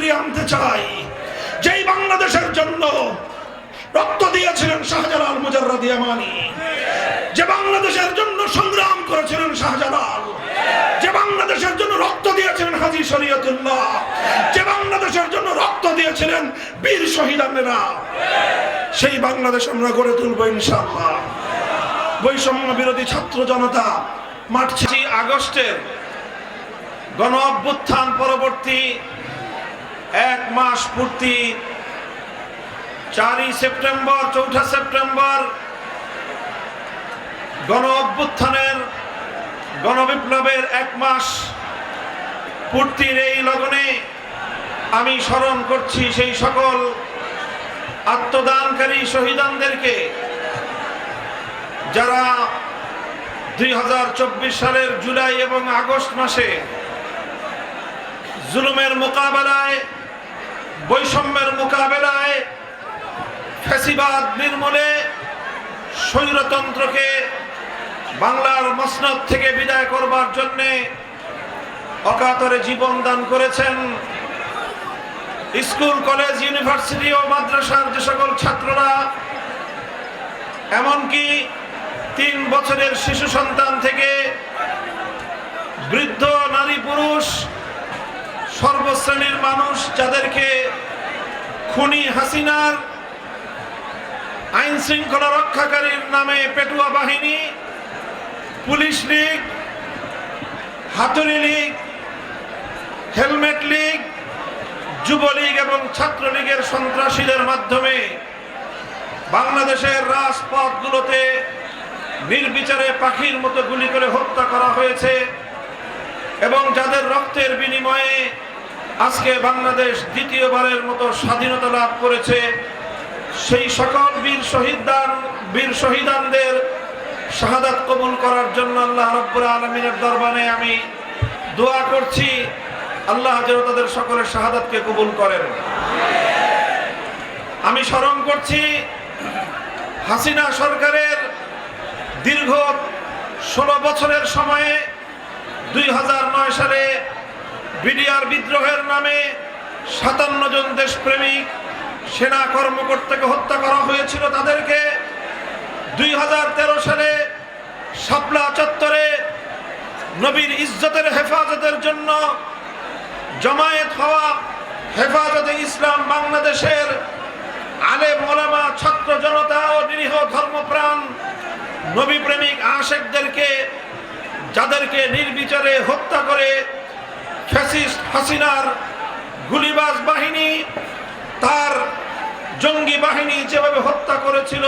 ফিরিয়ে আনতে চাই। যেই বাংলাদেশের জন্য রক্ত দিয়েছিলেন শাহজালাল মুজাররদ ইয়ামানি যে বাংলাদেশের জন্য সংগ্রাম করেছিলেন শাহজালাল, যে বাংলাদেশের জন্য রক্ত দিয়েছিলেন হাজি শরীয়তুল্লাহ, যে বাংলাদেশের জন্য রক্ত দিয়েছিলেন বীর শহীদানেরা, সেই বাংলাদেশ আমরা গড়ে তুলবো ইনশাআল্লাহ। বৈষম্য বিরোধী ছাত্র জনতা, মাঠ আগস্টের গণ অভ্যুত্থান পরবর্তী এক মাস পূর্তি চারই সেপ্টেম্বর, চৌঠা সেপ্টেম্বর গণ অভ্যুত্থানের, গণবিপ্লবের এক মাস পূর্তির এই লগনে আমি স্মরণ করছি সেই সকল আত্মদানকারী শহীদানদেরকে যারা দুই হাজার চব্বিশ সালের জুলাই এবং আগস্ট মাসে জুলুমের মোকাবেলায় বৈষম্যের মোকাবেলায় ফ্যাসিবাদ নির্মূলে স্বৈরতন্ত্রকে বাংলার মসনদ থেকে বিদায় করবার জন্যে অকাতরে জীবন দান করেছেন স্কুল, কলেজ, ইউনিভার্সিটি ও মাদ্রাসার যে সকল ছাত্ররা, এমনকি তিন বছরের শিশু সন্তান থেকে বৃদ্ধ নারী পুরুষ সর্বশ্রেণীর মানুষ যাদেরকে খুনি হাসিনার আইন শৃঙ্খলা রক্ষাকারীর নামে পেটুয়া বাহিনী, পুলিশ লীগ, হাতুড়ি লীগ, হেলমেট লীগ যুবলীগ এবং ছাত্রলীগের সন্ত্রাসীদের মাধ্যমে বাংলাদেশের রাজপথগুলোতে নির্বিচারে পাখির মতো গুলি করে হত্যা করা হয়েছে এবং যাদের রক্তের বিনিময়ে আজকে বাংলাদেশ দ্বিতীয়বারের মতো স্বাধীনতা লাভ করেছে। সেই সকল বীর শহীদান বীর শহীদানদের শাহাদাত কবুল করার জন্য আল্লাহ রব্বুর আলমিনের দরবারে আমি দোয়া করছি। আল্লাহ যেন তাদের সকলের শাহাদাতকে কবুল করেন। আমি স্মরণ করছি, হাসিনা সরকারের দীর্ঘ ষোলো বছরের সময়ে দুই হাজার নয় সালে বিডিআর বিদ্রোহের নামে সাতান্ন জন দেশপ্রেমিক, সেনা কর্মকর্তাকে হত্যা করা হয়েছিল তাদেরকে। দুই হাজার তেরো সালে শাপলা চত্বরে নবীর ইজ্জতের হেফাজতের জন্য জমায়েত হওয়া হেফাজতে ইসলাম বাংলাদেশের আলে মোলামা ছাত্র জনতা ও নিরীহ ধর্মপ্রাণ নবী প্রেমিক আশেকদেরকে, যাদেরকে নির্বিচারে হত্যা করে ফ্যাসিস্ট হাসিনার গুলিবাজ বাহিনী, তার জঙ্গি বাহিনী যেভাবে হত্যা করেছিল,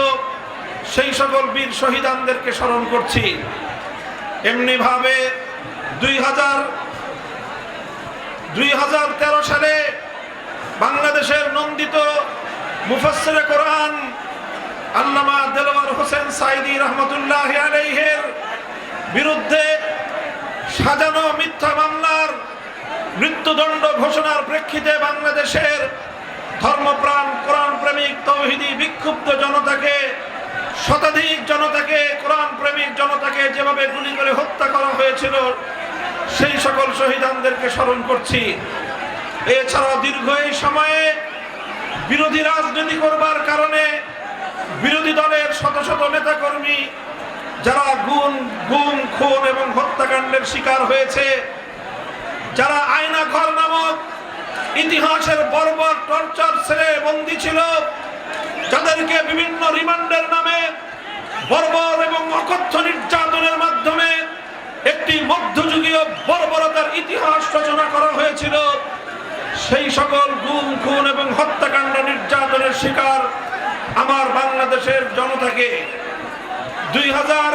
সেই সকল বীর শহীদানদেরকে স্মরণ করছি। এমনিভাবে দুই হাজার দুই হাজার তেরো সালে বাংলাদেশের নন্দিত মুফাসসিরে কোরআন আল্লামা দেলোয়ার হোসেন সাইদি রহমতুল্লাহ বিরুদ্ধে সাজানো মিথ্যা মামলার মৃত্যুদণ্ড ঘোষণার প্রেক্ষিতে বাংলাদেশের ধর্মপ্রাণ কোরআন প্রেমিক তৌহিদি, বিক্ষুব্ধ জনতাকে, শতাধিক জনতাকে কোরআন প্রেমিক জনতাকে যেভাবে গুলি করে হত্যা করা হয়েছিল, সেই সকল শহীদানদেরকে স্মরণ করছি। এছাড়া দীর্ঘ এই সময়ে বিরোধী রাজনীতি করবার কারণে বিরোধী দলের শত শত নেতাকর্মী, যারা গুণ গুম, খুন এবং হত্যাকাণ্ডের শিকার হয়েছে যারা আয়না ঘর নামক ইতিহাসের বর্বর টর্চার ছেড়ে বন্দী ছিল, যাদেরকে বিভিন্ন রিমান্ডের নামে বর্বর এবং অকথ্য নির্যাতনের মাধ্যমে একটি মধ্যযুগীয় বর্বরতার ইতিহাস রচনা করা হয়েছিল। সেই সকল গুম, খুন এবং হত্যাকাণ্ড নির্যাতনের শিকার আমার বাংলাদেশের জনতাকে। দুই হাজার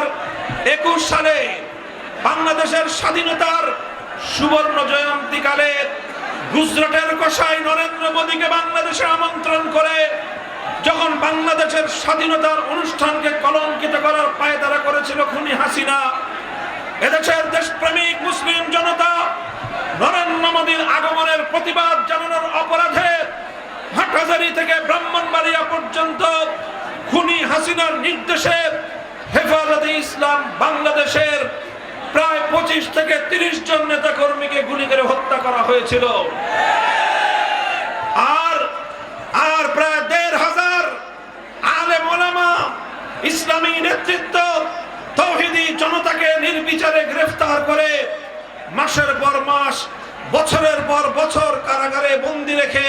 একুশ সালে বাংলাদেশের স্বাধীনতার সুবর্ণ জয়ন্তীকালে গুজরাটের কষাই নরেন্দ্র মোদীকে বাংলাদেশে আমন্ত্রণ করে যখন বাংলাদেশের স্বাধীনতার অনুষ্ঠানকে কলঙ্কিত করার পায়তারা করেছিল খুনি হাসিনা, এদেশের দেশপ্রেমিক মুসলিম জনতা নরেন্দ্র মোদীর আগমনের প্রতিবাদ জানানোর অপরাধে হাটহাজারি থেকে ব্রাহ্মণবাড়িয়া পর্যন্ত খুনি হাসিনার নির্দেশে হেফাজতে ইসলাম বাংলাদেশের প্রায় পঁচিশ থেকে তিরিশ জন নেতা কর্মীকে গুলি করে হত্যা করা হয়েছিল। আর আর প্রায় দেড় হাজার আলে মোলামা ইসলামী নেতৃত্ব তৌহিদি জনতাকে নির্বিচারে গ্রেফতার করে মাসের পর মাস, বছরের পর বছর কারাগারে বন্দি রেখে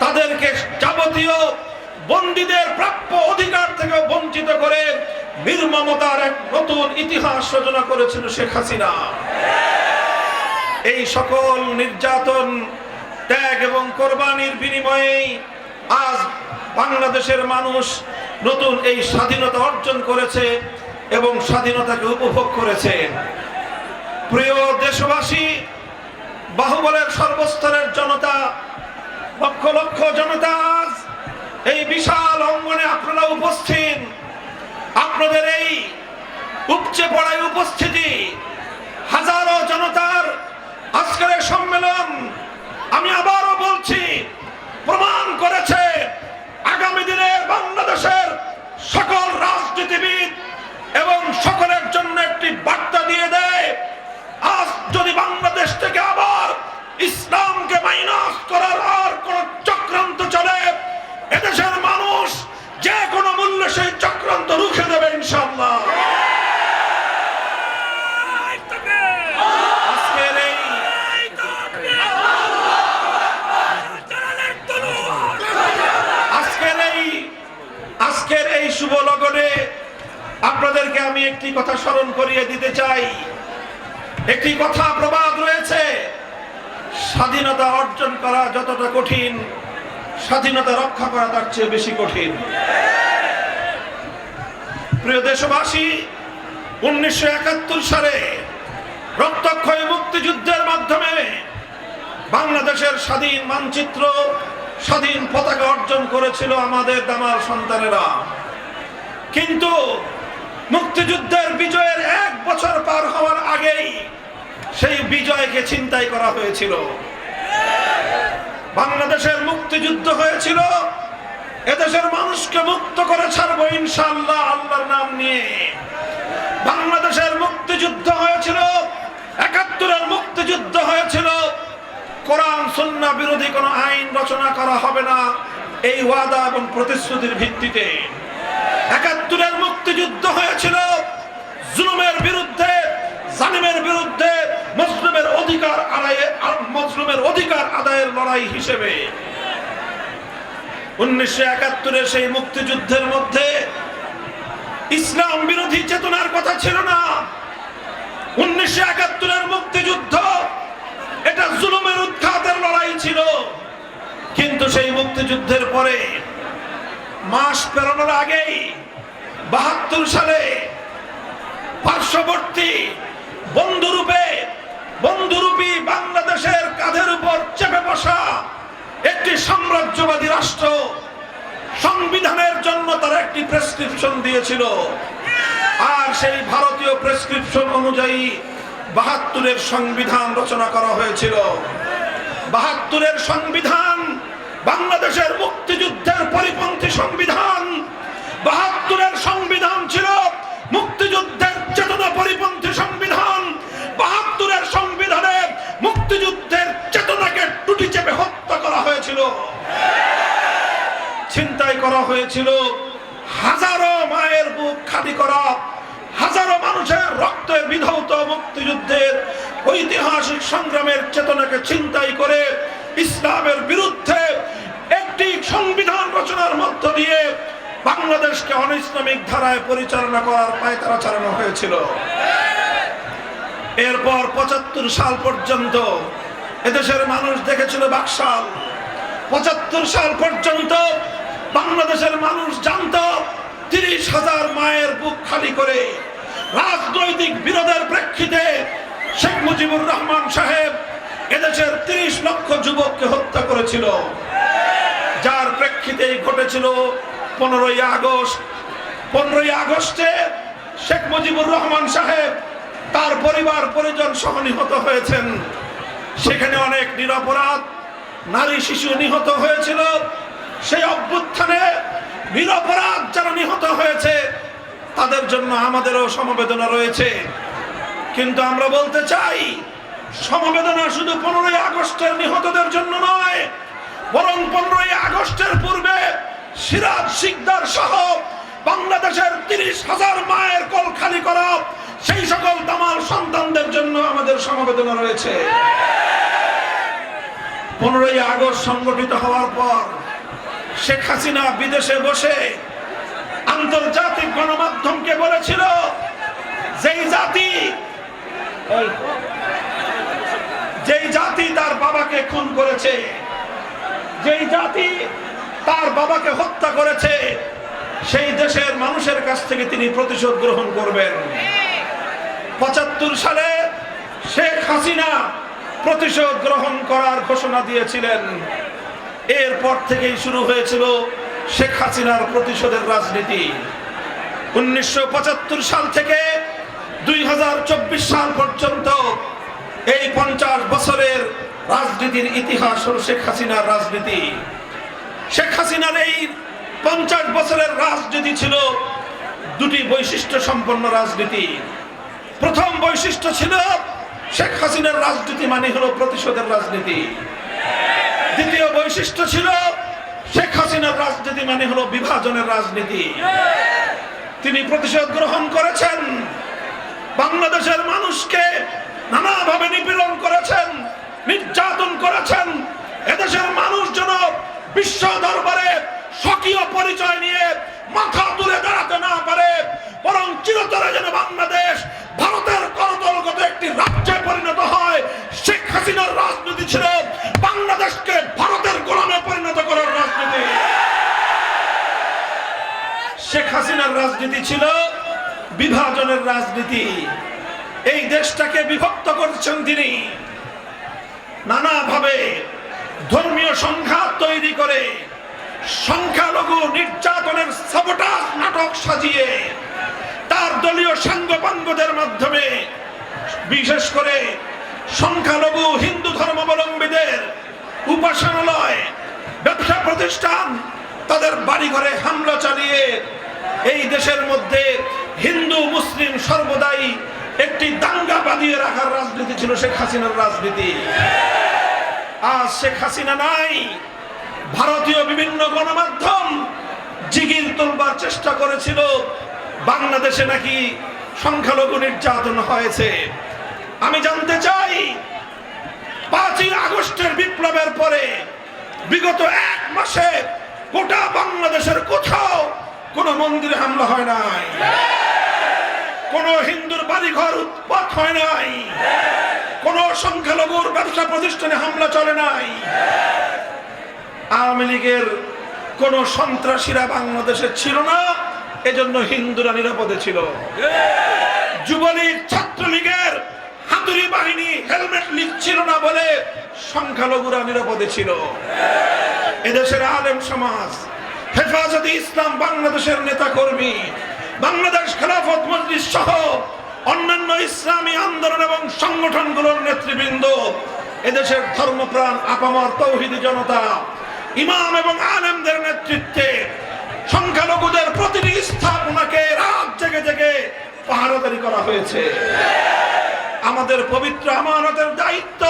তাদেরকে যাবতীয় বন্দীদের প্রাপ্য অধিকার থেকে বঞ্চিত করে নির্মমতার এক নতুন ইতিহাস রচনা করেছিল শেখ হাসিনা। এই সকল নির্যাতন, ত্যাগ এবং কোরবানির বিনিময়েই আজ বাংলাদেশের মানুষ নতুন এই স্বাধীনতা অর্জন করেছে এবং স্বাধীনতাকে উপভোগ করেছে। প্রিয় দেশবাসী, বাহুবলের সর্বস্তরের জনতা, লক্ষ লক্ষ জনতা আজ এই বিশাল অঙ্গনে আপনারা উপস্থিত। আপনাদের এই উপচে পড়ায় উপস্থিতি হাজারো জনতার আজকের সম্মেলন আমি আবারও বলছি, প্রমাণ করেছে আগামী দিনে বাংলাদেশের সকল রাজনীতিবিদ এবং সকলের জন্য একটি বার্তা দিয়ে দেয়, আজ যদি বাংলাদেশ থেকে আবার ইসলামকে মাইনাস করার আর কোন চক্রান্ত চলে, এদেশের মানুষ যে কোনো মূল্য সেই চক্রান্ত রুখে দেবে ইনশাল্লাহ আজকের এই শুভ লগনে আপনাদেরকে আমি একটি কথা স্মরণ করিয়ে দিতে চাই। একটি কথা প্রবাদ রয়েছে। স্বাধীনতা অর্জন করা যতটা কঠিন, স্বাধীনতা রক্ষা করা তার চেয়ে বেশি কঠিন। প্রিয় দেশবাসী, উনিশশো একাত্তর সালে রক্তক্ষয়ী মুক্তিযুদ্ধের মাধ্যমে বাংলাদেশের স্বাধীন মানচিত্র, স্বাধীন পতাকা অর্জন করেছিল আমাদের দামাল সন্তানেরা। কিন্তু মুক্তিযুদ্ধের বিজয়ের এক বছর পার হওয়ার আগেই সেই বিজয়কে চিন্তাই করা হয়েছিল। বাংলাদেশের মুক্তিযুদ্ধ হয়েছিল এদেশের মানুষকে মুক্ত করে ছাড়বো ইনশাআল্লাহ আল্লাহর নাম নিয়ে। বাংলাদেশের মুক্তিযুদ্ধ হয়েছিল, একাত্তরের মুক্তিযুদ্ধ হয়েছিল। কোরআন, সুন্নাহ বিরোধী কোনো আইন রচনা করা হবে না এই ওয়াদা এবং প্রতিশ্রুতির ভিত্তিতে। একাত্তরের মুক্তিযুদ্ধ হয়েছিল, জুলুমের বিরুদ্ধে, জালিমের বিরুদ্ধে, মুসলিমের অধিকার আদায়ে মুসলিমের অধিকার আদায়ের লড়াই হিসেবে। উনিশশো একাত্তরের সেই মুক্তিযুদ্ধের মধ্যে ইসলাম বিরোধী চেতনার কথা ছিল না। উনিশশো একাত্তরের মুক্তিযুদ্ধ, এটা জুলুমের উৎখাতের লড়াই ছিল। কিন্তু সেই মুক্তিযুদ্ধের পরে, মাস পেরোনোর আগেই, বাহাত্তর সালে পার্শ্ববর্তী বন্ধুরূপে, বন্ধুরূপী বাংলাদেশের কাঁধের উপর চেপে বসা একটি সাম্রাজ্যবাদী রাষ্ট্র সংবিধানের জন্য তারা একটি প্রেসক্রিপশন দিয়েছিল। আর সেই ভারতীয় প্রেসক্রিপশন অনুযায়ী বাহাত্তরের সংবিধান রচনা করা হয়েছিল। বাহাত্তরের সংবিধান, বাংলাদেশের মুক্তিযুদ্ধের পরিপন্থী সংবিধান। বাহাত্তরের সংবিধান ছিল মুক্তিযুদ্ধের চেতনা পরিপন্থী সংবিধান। বাহাত্তরের সংবিধানে মুক্তিযুদ্ধের হয়েছিল। ছিনতাই করা হয়েছিল। হাজারো মায়ের বুক খালি করা, হাজারো মানুষের রক্তে বিধৌত মুক্তিযুদ্ধের ঐতিহাসিক সংগ্রামের চেতনাকে ছিনতাই করে ইসলামের বিরুদ্ধে একটি সংবিধান রচনার মধ্য দিয়ে বাংলাদেশকে অনিসলামিক ধারায় পরিচালনা করার পায়তারা চালানো হয়েছিল। এরপর পঁচাত্তর সাল পর্যন্ত এদেশের মানুষ দেখেছিল বাকশাল। পঁচাত্তর সাল পর্যন্ত বাংলাদেশের মানুষ জানত তিরিশ হাজার মায়ের বুক খালি করে রাজনৈতিক বিরোধের প্রেক্ষিতে শেখ মুজিবুর রহমান সাহেব এদেশের তিরিশ লক্ষ যুবককে হত্যা করেছিল। যার প্রেক্ষিতেই ঘটেছিল পনেরোই আগস্ট। পনেরোই আগস্টে শেখ মুজিবুর রহমান সাহেব তার পরিবার পরিজন সহ নিহত হয়েছেন। সেখানে অনেক নিরপরাধ নারী শিশু নিহত হয়েছিল। সেই অভ্যুত্থানে নিরপরাধ যারা নিহত হয়েছে, তাদের জন্য আমাদেরও সমবেদনা রয়েছে। কিন্তু আমরা বলতে চাই, সমবেদনা শুধু পনেরোই আগস্টের নিহতদের জন্য নয়, বরং পনেরোই আগস্টের পূর্বে সিরাজ শিকদার সহ বাংলাদেশের তিরিশ হাজার মায়ের কল খালি করা সেই সকল দামাল সন্তানদের জন্য আমাদের সমবেদনা রয়েছে। পনেরোই আগস্ট সংগঠিত হওয়ার পর শেখ হাসিনা বিদেশে বসে আন্তর্জাতিক গণমাধ্যমকে বলেছিল, যেই জাতি যেই জাতি তার বাবাকে খুন করেছে, যেই জাতি তার বাবাকে হত্যা করেছে, সেই দেশের মানুষের কাছ থেকে তিনি প্রতিশোধ গ্রহণ করবেন। পঁচাত্তর সালে শেখ হাসিনা প্রতিশোধ গ্রহণ করার ঘোষণা দিয়েছিলেন। এরপর থেকেই শুরু হয়েছিল শেখ হাসিনার প্রতিশোধের রাজনীতি। উনিশশো পঁচাত্তর সাল থেকে দুই হাজার চব্বিশ সাল পর্যন্ত এই পঞ্চাশ বছরের রাজনীতির ইতিহাস হল শেখ হাসিনার রাজনীতি। শেখ হাসিনার এই পঞ্চাশ বছরের রাজনীতি ছিল দুটি বৈশিষ্ট্য সম্পন্ন রাজনীতি। প্রথম বৈশিষ্ট্য ছিল শেখ হাসিনার রাজনীতি মানে হলো প্রতিশোধের রাজনীতি। দ্বিতীয় বৈশিষ্ট্য ছিল, শেখ হাসিনার রাজনীতি মানে হলো বিভাজনের রাজনীতি। তিনি প্রতিশোধ গ্রহণ করেছেন। বাংলাদেশের মানুষকে নানাভাবে নিপীড়ন করেছেন, নির্যাতন করেছেন। এদেশের মানুষ যেন বিশ্ব দরবারে স্বকীয় পরিচয় নিয়ে মাথা তুলে দাঁড়াতে না পারে। বরং চিরতরে যেন বাংলাদেশ ভারতের করতলগত একটি রাজ্যে পরিণত হয়, শেখ হাসিনার রাজনীতি ছিল বাংলাদেশকে ভারতের গোলামে পরিণত করার রাজনীতি। শেখ হাসিনার রাজনীতি ছিল বিভাজনের রাজনীতি। এই দেশটাকে বিভক্ত করছেন তিনি। নানাভাবে ধর্মীয় সংঘাত তৈরি করে সংখ্যালঘু নির্যাতনের সাবোটাস নাটক সাজিয়ে তার দলীয় সাঙ্গপাঙ্গদের মাধ্যমে, বিশেষ করে সংখ্যালঘু হিন্দু ধর্মাবলম্বীদের উপাসনালয়, ব্যবসা প্রতিষ্ঠান, তাদের বাড়িঘরে হামলা চালিয়ে এই দেশের মধ্যে হিন্দু, মুসলিম সর্বদাই একটি দাঙ্গা বাঁধিয়ে রাখার রাজনীতি ছিল শেখ হাসিনার রাজনীতি। আজ শেখ হাসিনা নাই, ভারতীয় বিভিন্ন গণমাধ্যম জিগির তোলবার চেষ্টা করেছিল বাংলাদেশে নাকি সংখ্যালঘু নির্যাতন হয়েছে? আমি জানতে চাই, পাঁচই আগস্টের বিপ্লবের পরে, বিগত এক মাসে গোটা বাংলাদেশের কোথাও কোনো মন্দিরে হামলা হয় নাই? কোন হিন্দুর বাড়িঘর উৎপাত হয় নাই? কোন সংখ্যালঘুর ব্যবসা প্রতিষ্ঠানে হামলা চলে নাই? আওয়ামী লীগের কোন সন্ত্রাসীরা বাংলাদেশে ছিল না? এজন্য হিন্দুরা নিরাপদে ছিল। যুবলীগ, ছাত্রলীগের হাতুড়ি বাহিনী হেলমেট লীগ ছিল না বলে সংখ্যালঘুরা নিরাপদে ছিল। এদেশের আলেম সমাজ, হেফাজতে ইসলাম, বাংলাদেশের নেতা কর্মী বাংলাদেশ খেলাফত মন্ত্রী সহ অন্যান্য ইসলামী আন্দোলন এবং সংগঠনগুলোর নেতৃবৃন্দ, এদেশের ধর্মপ্রাণ, আপামর তৌহিদি জনতা, ইমাম এবং আলেমদের নেতৃত্বে সংখ্যালঘুদের প্রতিটি স্থাপনাকে রাত জেগে জেগে পাহারাদারি করা হয়েছে। আমাদের পবিত্র আমানতের দায়িত্ব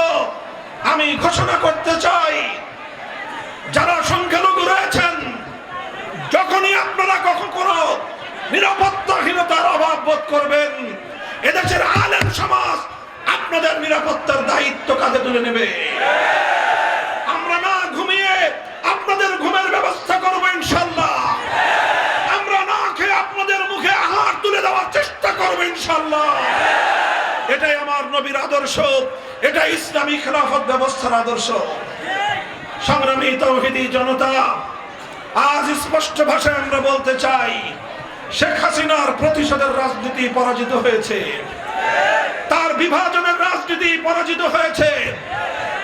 আমি ঘোষণা করতে চাই, যারা সংখ্যালঘু রয়েছেন, যখনই আপনারা কখন কোনো নিরাপত্তাহীনতার অভাব বোধ করবেন, এদেশের আলেম সমাজ আপনাদের নিরাপত্তার দায়িত্ব কাঁধে তুলে নেবে। আমরা নবীর আদর্শ, এটা ইসলামী খেলাফত ব্যবস্থার আদর্শ। সংগ্রামী তৌহিদি জনতা, আজ স্পষ্ট ভাষায় আমরা বলতে চাই, শেখ হাসিনার প্রতিশোধের রাজনীতি পরাজিত হয়েছে। তার বিভাজনের রাজনীতি পরাজিত হয়েছে।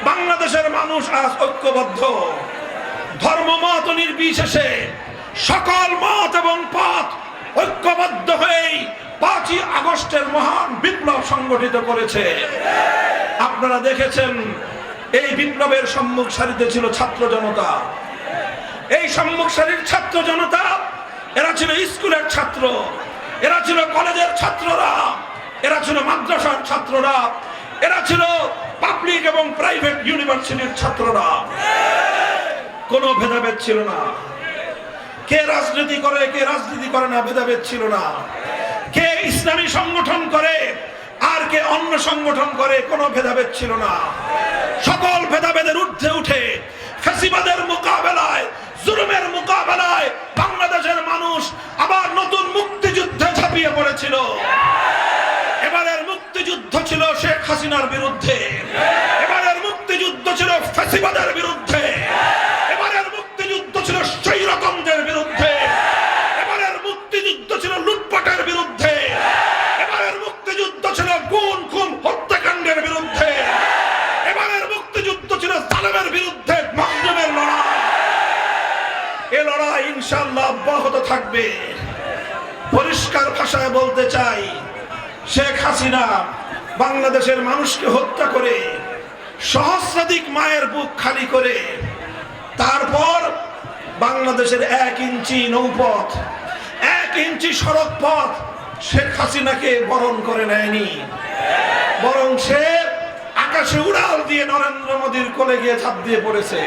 বাংলাদেশের মানুষ আজ ঐক্যবদ্ধ। ধর্ম, মত নির্বিশেষে সকল মত এবং পথ ঐক্যবদ্ধ হয়েই পাঁচই আগস্টের মহান বিপ্লব সংগঠিত করেছে। আপনারা দেখেছেন, এই বিপ্লবের সম্মুখ সারিতে ছিল ছাত্র জনতা। এই সম্মুখ সারির ছাত্র জনতা, এরা ছিল স্কুলের ছাত্র, এরা ছিল কলেজের ছাত্ররা, এরা ছিল মাদ্রাসার ছাত্ররা, এরা ছিল পাবলিক এবং প্রাইভেট ইউনিভার্সিটির ছাত্ররা। কোনো ভেদাভেদ ছিল না। কে রাজনীতি করে, কে রাজনীতি করে না, ভেদাভেদ ছিল না। কে ইসলামী সংগঠন করে আর কে অন্য সংগঠন করে কোনো ভেদাভেদ ছিল না। সকল ভেদাভেদের ঊর্ধ্বে উঠে ফেসিবাদের মোকাবেলায়, জুলুমের মোকাবেলায় বাংলাদেশের মানুষ আবার নতুন মুক্তিযুদ্ধে ঝাঁপিয়ে পড়েছিল। এবারের মুক্তিযুদ্ধ ছিল শেখ হাসিনার বিরুদ্ধে। এবারের মুক্তিযুদ্ধ ছিল ফেসিবাদের বিরুদ্ধে। ইনশাল্লাহ অব্যাহত থাকবে। পরিষ্কার ভাষায় বলতে চাই, শেখ হাসিনা বাংলাদেশের মানুষকে হত্যা করে, সহস্রাধিক মায়ের বুক খালি করে, তারপর বাংলাদেশের এক ইঞ্চি নৌপথ, এক ইঞ্চি সড়ক পথ শেখ হাসিনাকে বরণ করে নেয়নি। বরং সে আকাশে উড়াল দিয়ে নরেন্দ্র মোদীর কোলে গিয়ে ছাপ দিয়ে পড়েছে।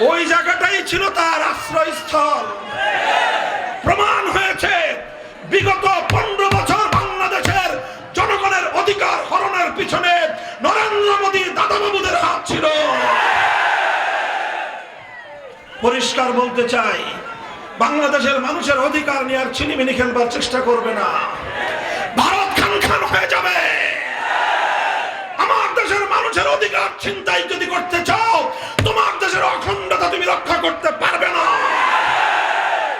ওই জায়গাটাই ছিল তার আশ্রয়স্থল। প্রমাণ হয়েছে, বিগত পনেরো বছর বাংলাদেশের জনগণের অধিকার হরণের পিছনে নরেন্দ্র মোদীর দাদাবাবুদের হাত ছিল। পরিষ্কার বলতে চাই, বাংলাদেশের মানুষের অধিকার নিয়ে আর ছিনিমিনি খেলবার চেষ্টা করবে না। ভারত খান খান হয়ে যাবে। আমার দেশের মানুষের অধিকার চিন্তাই যদি করতে চাও, তোমার দেশের অখণ্ডতা তুমি রক্ষা করতে পারবে না।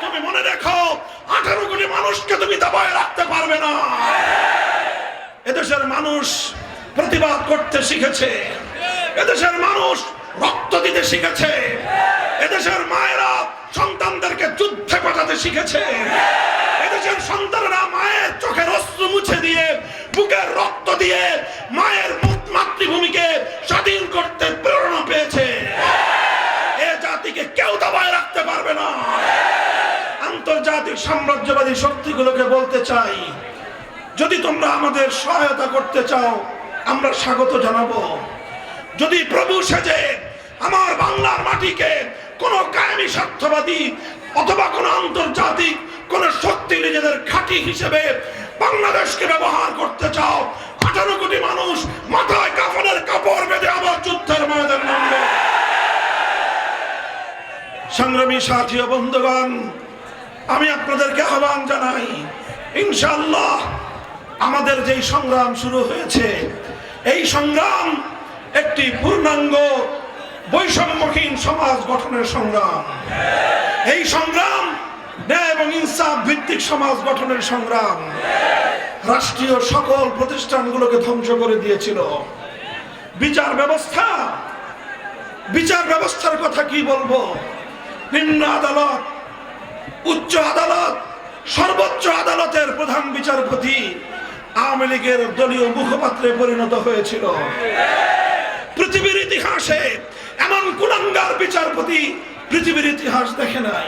তুমি মনে রেখো, আঠারো কোটি মানুষকে তুমি দাবায় রাখতে পারবে না। এদেশের মানুষ প্রতিবাদ করতে শিখেছে। এদেশের মানুষ রক্ত দিতে শিখেছে। এদেশের মায়েরা সন্তানদেরকে যুদ্ধে পাঠাতে শিখেছে। এদেশের সন্তানরা মায়ের চোখের অস্ত্র মুছে দিয়ে, বুকের রক্ত দিয়ে মায়ের মাতৃভূমিকে স্বাধীন করতে প্রেরণা পেয়েছে। এ জাতিকে কেউ দাবায় রাখতে পারবে না। আন্তর্জাতিক সাম্রাজ্যবাদী শক্তিগুলোকে বলতে চাই, যদি তোমরা আমাদের সহায়তা করতে চাও, আমরা স্বাগত জানাব। যদি প্রভু সেজে আমার বাংলার মাটিকে কোন কায়েমি স্বার্থবাদী অথবা কোন আন্তর্জাতিক কোন শক্তি নিজেদের খাঁটি হিসেবে বাংলাদেশকে ব্যবহার করতে চাও। আঠারো কোটি মানুষ মাথায় কাফনের কাপড় বেঁধে আবার যুদ্ধের ময়দান নামবে। সংগ্রামী সাথী ও বন্ধুগণ, আমি আপনাদেরকে আহ্বান জানাই ইনশাল্লাহ আমাদের যেই সংগ্রাম শুরু হয়েছে, এই সংগ্রাম একটি পূর্ণাঙ্গ, বৈষম্যহীন সমাজ গঠনের সংগ্রাম। এই সংগ্রাম ন্যায় এবং ইনসাফ ভিত্তিক সমাজ গঠনের সংগ্রাম। রাষ্ট্রীয় সকল প্রতিষ্ঠানগুলোকে ধ্বংস করে দিয়েছিল। বিচার ব্যবস্থা, বিচার ব্যবস্থার কথা কি বলব? নিম্ন আদালত, উচ্চ আদালত, সর্বোচ্চ আদালতের প্রধান বিচারপতি আওয়ামী লীগের দলীয় মুখপাত্রে পরিণত হয়েছিল। পৃথিবীর ইতিহাসে এমন কুলাঙ্গার বিচারপতি পৃথিবীর ইতিহাস দেখে নাই।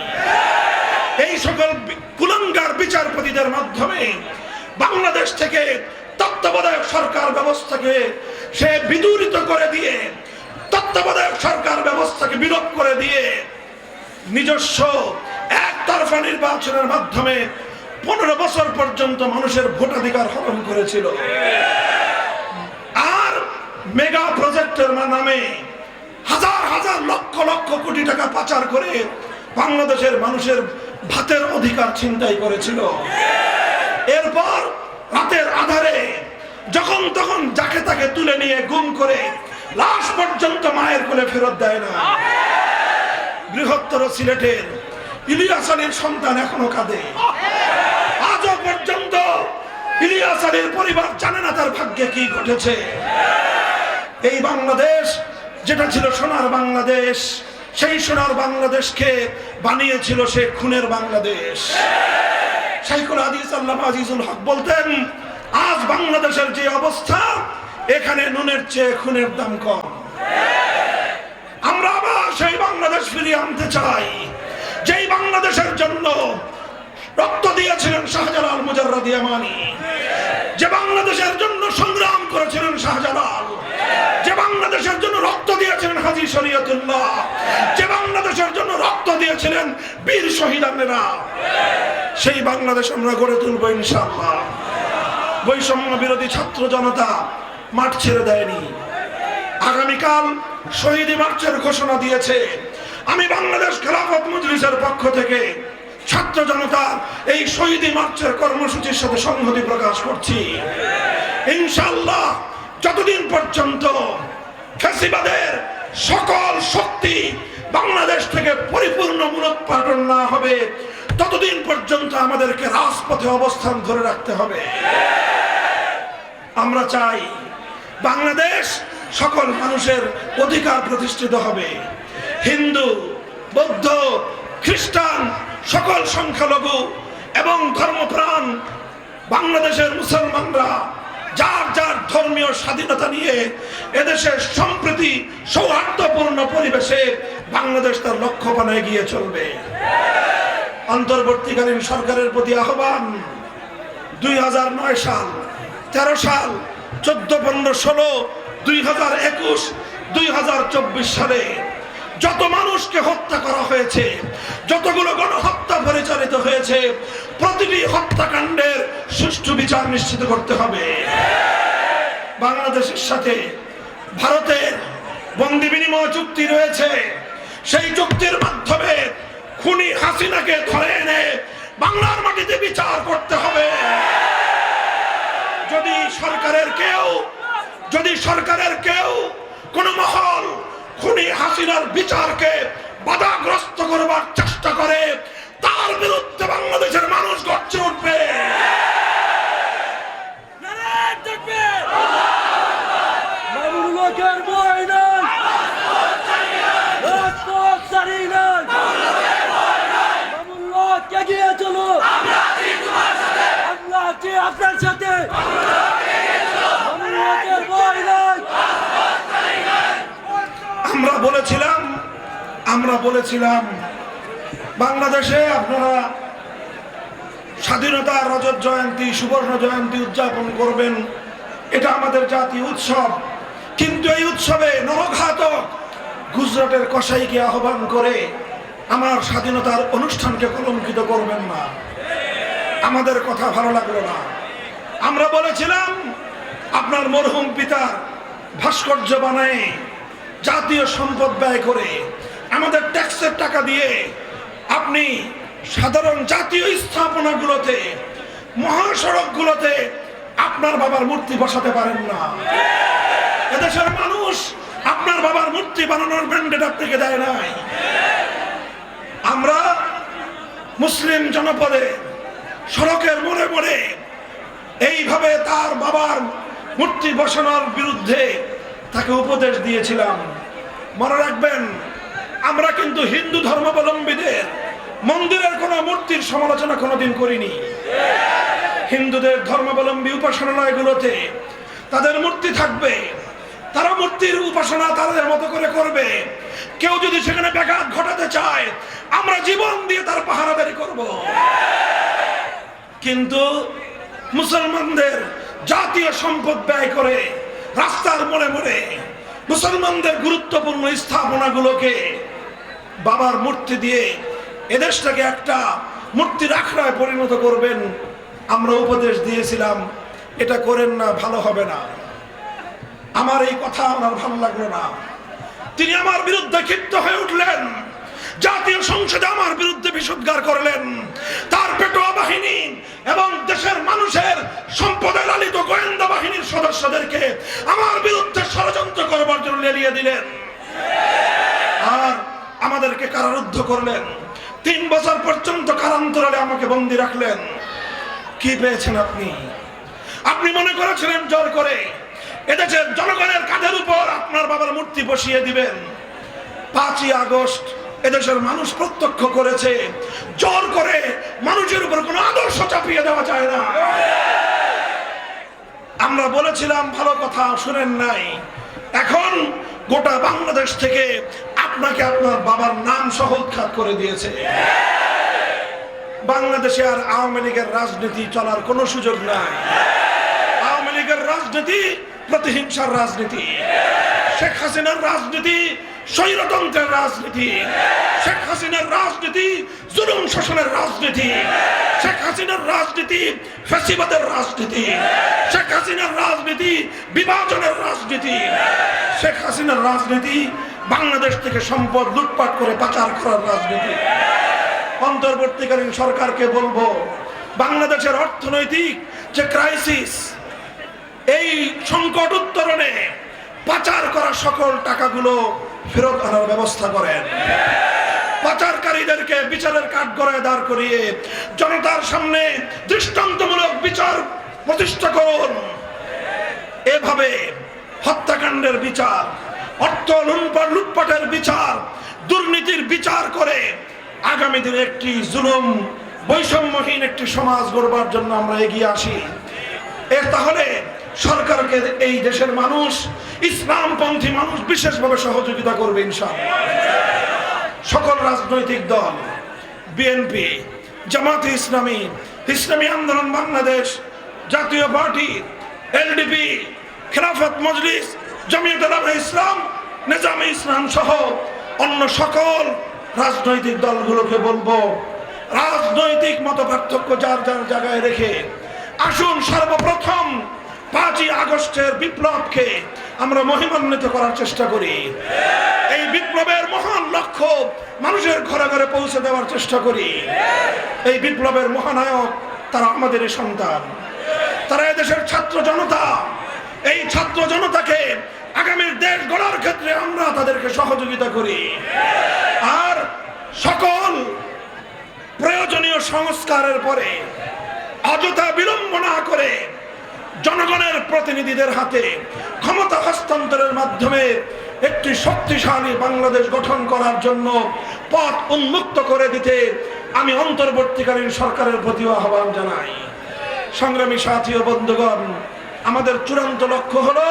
এই সকল কুলাঙ্গার বিচারপতিদের মাধ্যমে বাংলাদেশ থেকে তত্ত্বাবধায়ক সরকার ব্যবস্থাকে সে বিদূরিত করে দিয়ে, তত্ত্বাবধায়ক সরকার ব্যবস্থাকে বিলোপ করে দিয়ে নিজস্ব একতরফা নির্বাচনের মাধ্যমে পনেরো বছর পর্যন্ত মানুষের ভোটাধিকার হরণ করেছিল। আর মেগা প্রজেক্টের নামে হাজার হাজার লক্ষ লক্ষ কোটি টাকা পাচার করে বাংলাদেশের মানুষের ভাতের অধিকার ছিনতাই করেছিল। এরপর রাতের আধারে যখন তখন যাকে তাকে তুলে নিয়ে গুম করে লাশ পর্যন্ত মায়ের কোলে ফেরত দেয় না। বৃহত্তর সিলেটের ইলিয়াস আলীর সন্তান এখনও কাঁদে। আজও পর্যন্ত ইলিয়াস আলীর পরিবার জানে না তার ভাগ্যে কি ঘটেছে। এই বাংলাদেশ, যেটা ছিল সোনার বাংলাদেশ সেই সোনার বাংলাদেশকে বানিয়েছিল সে খুনের বাংলাদেশ। আল্লাহ আজিজুল হক বলতেন, আজ বাংলাদেশের যে অবস্থা, এখানে নুনের চেয়ে খুনের দাম কম। আমরা আবার সেই বাংলাদেশ ফিরিয়ে আনতে চাই। যেই বাংলাদেশের জন্য রক্ত দিয়েছিলেন শাহজালাল মুজাররাদি আমানি যে বাংলাদেশের জন্য সংগ্রাম করেছিলেন শাহজালাল যে বাংলাদেশের জন্য রক্ত দিয়েছিলেন হাজি শরীয়তুল্লাহ, যে বাংলাদেশের জন্য রক্ত দিয়েছিলেন বীর শহীদানেরা, সেই বাংলাদেশ আমরা গড়ে তুলবো ইনশাআল্লাহ। বৈষম্য বিরোধী ছাত্র জনতা মাঠ ছেড়ে দেয়নি। আগামীকাল শহীদ মার্চের ঘোষণা দিয়েছে, আমি বাংলাদেশ খেলাফত মজলিসের পক্ষ থেকে ছাত্র জনতার এই শহীদ মার্চের কর্মসূচির সাথে সংহতি প্রকাশ করছি। ইনশাআল্লাহ যতদিন পর্যন্ত ফ্যাসিবাদের সকল শক্তি বাংলাদেশ থেকে পরিপূর্ণ মূলোৎপাটন না হবে, ততদিন পর্যন্ত আমাদেরকে রাজপথে অবস্থান ধরে রাখতে হবে। আমরা চাই বাংলাদেশ সকল মানুষের অধিকার প্রতিষ্ঠিত হবে। হিন্দু, বৌদ্ধ, খ্রিস্টান সকল সংখ্যালঘু এবং ধর্মপ্রাণ বাংলাদেশের মুসলমানরা যার যার ধর্মীয় স্বাধীনতা নিয়ে এদেশের সম্প্রীতি সৌহার্দ্যপূর্ণ পরিবেশে বাংলাদেশ তার লক্ষ্য বানায় গিয়ে চলবে। অন্তর্বর্তীকালীন সরকারের প্রতি আহ্বান, দুই হাজার নয় সাল, তেরো সাল, চোদ্দ, পনেরো, ষোলো, দুই হাজার একুশ, দুই সালে যত মানুষকে হত্যা করা হয়েছে, যতগুলো গণহত্যা পরিচালিত হয়েছে, প্রতিটি হত্যাকাণ্ডের সুষ্ঠু বিচার নিশ্চিত করতে হবে। বাংলাদেশের সাথে ভারতের বন্দি বিনিময় চুক্তি রয়েছে। সেই চুক্তির মাধ্যমে খুনি হাসিনাকে ধরে এনে বাংলার মাটিতে বিচার করতে হবে। যদি সরকারের কেউ, যদি সরকারের কেউ কোন মহল খুনি হাসিনার বিচারকে বাধাগ্রস্ত করবার চেষ্টা করে, তার বিরুদ্ধে বাংলাদেশের মানুষ গর্জে উঠবে নারায়ণ তাকবীর! মামুনুল হকের আমরা বলেছিলাম আমরা বলেছিলাম, বাংলাদেশে আপনারা স্বাধীনতা রজত জয়ন্তী, সুবর্ণ জয়ন্তী উদযাপন করবেন, এটা আমাদের জাতীয় উৎসব। কিন্তু এই উৎসবে নরঘাতক গুজরাটের কসাইকে আহ্বান করে আমার স্বাধীনতার অনুষ্ঠানকে কলঙ্কিত করবেন না। আমাদের কথা ভালো লাগল না। আমরা বলেছিলাম, আপনার মরহুম পিতার ভাস্কর্য বানায় জাতীয় সম্পদ ব্যয় করে আমাদের ট্যাক্সের টাকা দিয়ে আপনি সাধারণ জাতীয় স্থাপনাগুলোতে, মহাসড়কগুলোতে আপনার বাবার মূর্তি বসাতে পারেন না। এদেশের মানুষ আপনার বাবার মূর্তি বানানোর ম্যান্ডেট আপনাকে দেয় নাই। আমরা মুসলিম জনপদে সড়কের মোড়ে মোড়ে এইভাবে তার বাবার মূর্তি বসানোর বিরুদ্ধে তাকে উপদেশ দিয়েছিলাম। মনে রাখবেন, আমরা কিন্তু হিন্দু ধর্মাবলম্বীদের মন্দিরের কোনো মূর্তির সমালোচনা কোনোদিন করিনি। হিন্দুদের ধর্মাবলম্বী উপাসনালয়গুলোতে তাদের মূর্তি থাকবে, তারা মূর্তির উপাসনা তাদের মতো করে করবে। কেউ যদি সেখানে ব্যাঘাত ঘটাতে চায়, আমরা জীবন দিয়ে তার পাহারাদারি করব। কিন্তু মুসলমানদের জাতীয় সম্পদ ব্যয় করে রাস্তার মোড়ে মোড়ে মুসলমানদের গুরুত্বপূর্ণ স্থাপনাগুলোকে বাবার মূর্তি দিয়ে এদেশটাকে একটা মূর্তির আখড়ায় পরিণত করবেন, আমরা উপদেশ দিয়েছিলাম, এটা করেন না, ভালো হবে না। আমার এই কথা আমার ভালো লাগল না। তিনি আমার বিরুদ্ধে ক্ষিপ্ত হয়ে উঠলেন। জাতীয় সংসদে আমার বিরুদ্ধে বিশুদ্ধার করলেন। তার পেটোয়া বাহিনী এবং দেশের মানুষের সম্পদে লালিত গোয়েন্দা বাহিনীর সদস্যদেরকে আমার বিরুদ্ধে ষড়যন্ত্র করবার জন্য লেলিয়ে দিলেন। আর আমাদেরকে কারারুদ্ধ করলেন। তিন বছর পর্যন্ত কারান্তরালে আমাকে বন্দি রাখলেন। কি পেয়েছেন আপনি? আপনি মনে করেছিলেন জোর করে এদেশের জনগণের কাঁধের উপর আপনার বাবার মূর্তি বসিয়ে দিবেন। পাঁচই আগস্ট এদেশের মানুষ প্রত্যক্ষ করেছে। জোর করে মানুষের উপর কোনো আদর্শ চাপিয়ে দেওয়া যায় না। আমরা বলেছিলাম, ভালো কথা শুনেন নাই। এখন গোটা বাংলাদেশ থেকে আপনাকে আপনার বাবার নাম সহ উৎখাত করে দিয়েছে। বাংলাদেশে আর আওয়ামী লীগের রাজনীতি চলার কোনো সুযোগ নাই। আওয়ামী লীগের রাজনীতি প্রতিহিংসার রাজনীতি। শেখ হাসিনার রাজনীতি, স্বৈরতন্ত্রের রাজনীতি। শেখ হাসিনার রাজনীতি, জুলুম শোষণের রাজনীতি। শেখ হাসিনার রাজনীতি, ফ্যাসিবাদের রাজনীতি। শেখ হাসিনার রাজনীতি, বিভাজনের রাজনীতি। শেখ হাসিনার রাজনীতি, বাংলাদেশ থেকে সম্পদ লুটপাট করে পাচার করার রাজনীতি। অন্তর্বর্তীকালীন সরকারকে বলব, বাংলাদেশের অর্থনৈতিক যে ক্রাইসিস এই সংকট উত্তরণে পাচার করা সকল টাকাগুলো ফেরত আনার ব্যবস্থা করেন। পাচারকারীদেরকে বিচারের কাঠগড়ায় দাঁড় করিয়ে জনতার সামনে দৃষ্টান্তমূলক বিচার প্রতিষ্ঠা করুন। এভাবে হত্যাকাণ্ডের বিচার, অর্থ লুটপাট, লুটপাটের বিচার, দুর্নীতির বিচার করে আগামী দিনে একটি জুলুম, বৈষম্যহীন একটি সমাজ গড়বার জন্য আমরা এগিয়ে আসি। এর তাহলে সরকারকে এই দেশের মানুষ, ইসলামপন্থী মানুষ বিশেষভাবে সহযোগিতা করবে, ইনশাআল্লাহ। সকল রাজনৈতিক দল, বিএনপি, জামাতে ইসলামী ইসলামী আন্দোলন বাংলাদেশ, জাতীয় পার্টি, এলডিপি, খেলাফত মজলিস, জমিয়ত ইসলাম, নিজামে ইসলাম সহ অন্য সকল রাজনৈতিক দলগুলোকে বলব, রাজনৈতিক মত পার্থক্য যার যার জায়গায় রেখে আসুন সর্বপ্রথম পাঁচই আগস্টের বিপ্লবকে আমরা মহিমান্বিত করার চেষ্টা করি। এই বিপ্লবের মহান লক্ষ্য মানুষের ঘরে ঘরে পৌঁছে দেওয়ার চেষ্টা করি। এই বিপ্লবের মহানায়ক তারা আমাদের সন্তান। তারা এদেশের ছাত্র জনতা। এই ছাত্র জনতাকে আগামীর দেশ গড়ার ক্ষেত্রে আমরা তাদেরকে সহযোগিতা করি। আর সকল প্রয়োজনীয় সংস্কারের পরে অযথা বিলম্ব না করে জনগণের প্রতিনিধিদের হাতে ক্ষমতা হস্তান্তরের মাধ্যমে একটি শক্তিশালী বাংলাদেশ গঠন করার জন্য পথ উন্মুক্ত করে দিতে আমি অন্তর্বর্তীকালীন সরকারের প্রতি আহ্বান জানাই। সংগ্রামী সাথী ও বন্ধুগণ, আমাদের চূড়ান্ত লক্ষ্য হলো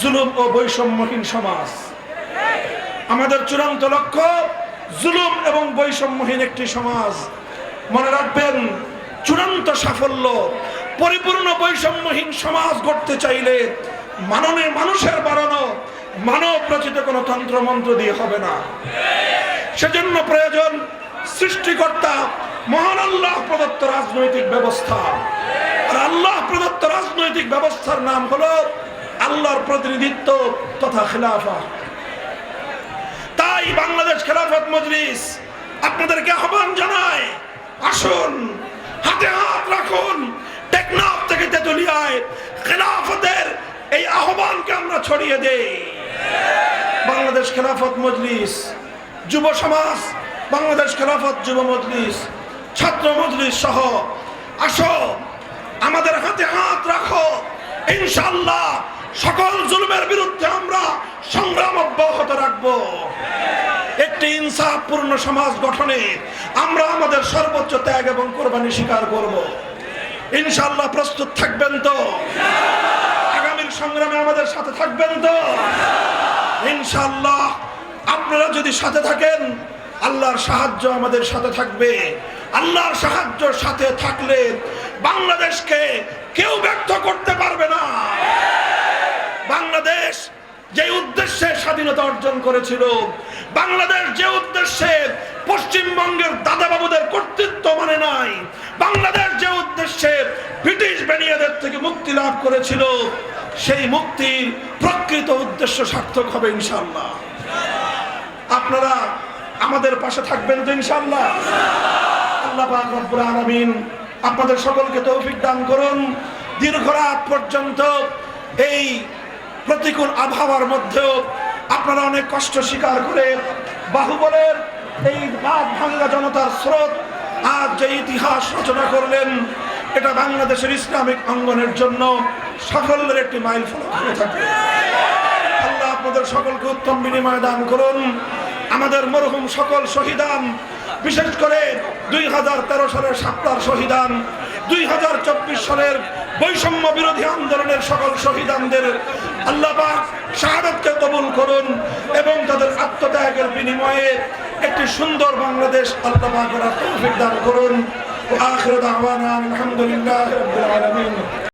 জুলুম ও বৈষম্যহীন সমাজ। আমাদের চূড়ান্ত লক্ষ্য জুলুম এবং বৈষম্যহীন একটি সমাজ। মনে রাখবেন, চূড়ান্ত সাফল্য পরিপূর্ণ বৈষম্যহীন সমাজ গড়তে চাইলে মাননের মানুষের বাড়ানো মানব রচিত কোনো তন্ত্রমন্ত্র দিয়ে হবে না। সেজন্য প্রয়োজন সৃষ্টিকর্তা মহান আল্লাহ প্রদত্ত রাজনৈতিক ব্যবস্থা। আর আল্লাহ প্রদত্ত রাজনৈতিক ব্যবস্থার নাম হলো আল্লাহর প্রতিনিধিত্ব তথা খেলাফা। তাই বাংলাদেশ খেলাফত মজলিস আপনাদেরকে আহ্বান জানায়, আসুন, হাতে হাত রাখুন টেকনাফ থেকে তেতুলিয়ায় খেলাফতের এই আহ্বানকে আমরা ছড়িয়ে দেই। বাংলাদেশ খেলাফত মজলিস, যুব সমাজ, বাংলাদেশ খেলাফত যুব মজলিস, ছাত্র মজলিস সহ, আসো, আমাদের হাতে হাত রাখো। ইনশাল্লাহ সকল জুলুমের বিরুদ্ধে আমরা সংগ্রাম অব্যাহত রাখব। একটি ইনসাফপূর্ণ সমাজ গঠনে আমরা আমাদের সর্বোচ্চ ত্যাগ এবং কোরবানি স্বীকার করব। ইনশাল্লাহ প্রস্তুত থাকবেন তো। আগামীর সংগ্রামে আমাদের সাথে থাকবেন তো। ইনশাল্লাহ আপনারা যদি সাথে থাকেন, আল্লাহর সাহায্য আমাদের সাথে থাকবে। আল্লাহর সাহায্য সাথে থাকলে বাংলাদেশকে কেউ ব্যর্থ করতে পারবে না। বাংলাদেশ যে উদ্দেশ্যে স্বাধীনতা অর্জন করেছিল, বাংলাদেশ যে উদ্দেশ্যে পশ্চিমবঙ্গের দাদাবাবুদের কর্তৃত্ব মানে নাই, বাংলাদেশ যে উদ্দেশ্যে ব্রিটিশ বেনিয়াদের থেকে মুক্তি লাভ করেছিল, সেই মুক্তির প্রকৃত উদ্দেশ্য সার্থক হবে ইনশাল্লাহ আপনারা আমাদের পাশে থাকবেন তো ইনশাল্লাহ আল্লাহ রব্বুল আলামিন আপনাদের সকলকে তৌফিক দান করুন। দীর্ঘ রাত পর্যন্ত এই প্রতিকূল আবহাওয়ার মধ্যেও আপনারা অনেক কষ্ট স্বীকার করে বাহুবলের এই বাঘ ভাঙ্গা জনতার স্রোত আজ যে ইতিহাস রচনা করলেন, এটা বাংলাদেশের ইসলামিক অঙ্গনের জন্য সাফল্যের একটি মাইল ফলক হয়ে থাকবে আল্লাহ আপনাদের সকলকে উত্তম বিনিময় দান করুন। আমাদের মরহুম সকল শহীদান, বিশেষ করে দুই হাজার তেরো সালের সাপ্তার শহীদান, দুই হাজার চব্বিশ সালের বৈষম্য বিরোধী আন্দোলনের সকল শহীদানদের আল্লাহ শাহাদতকে কবুল করুন এবং তাদের আত্মত্যাগের বিনিময়ে একটি সুন্দর বাংলাদেশ আল্লাহ করার তৌফিক দান করুন। ও আখির দাওয়ানা আলহামদুলিল্লাহ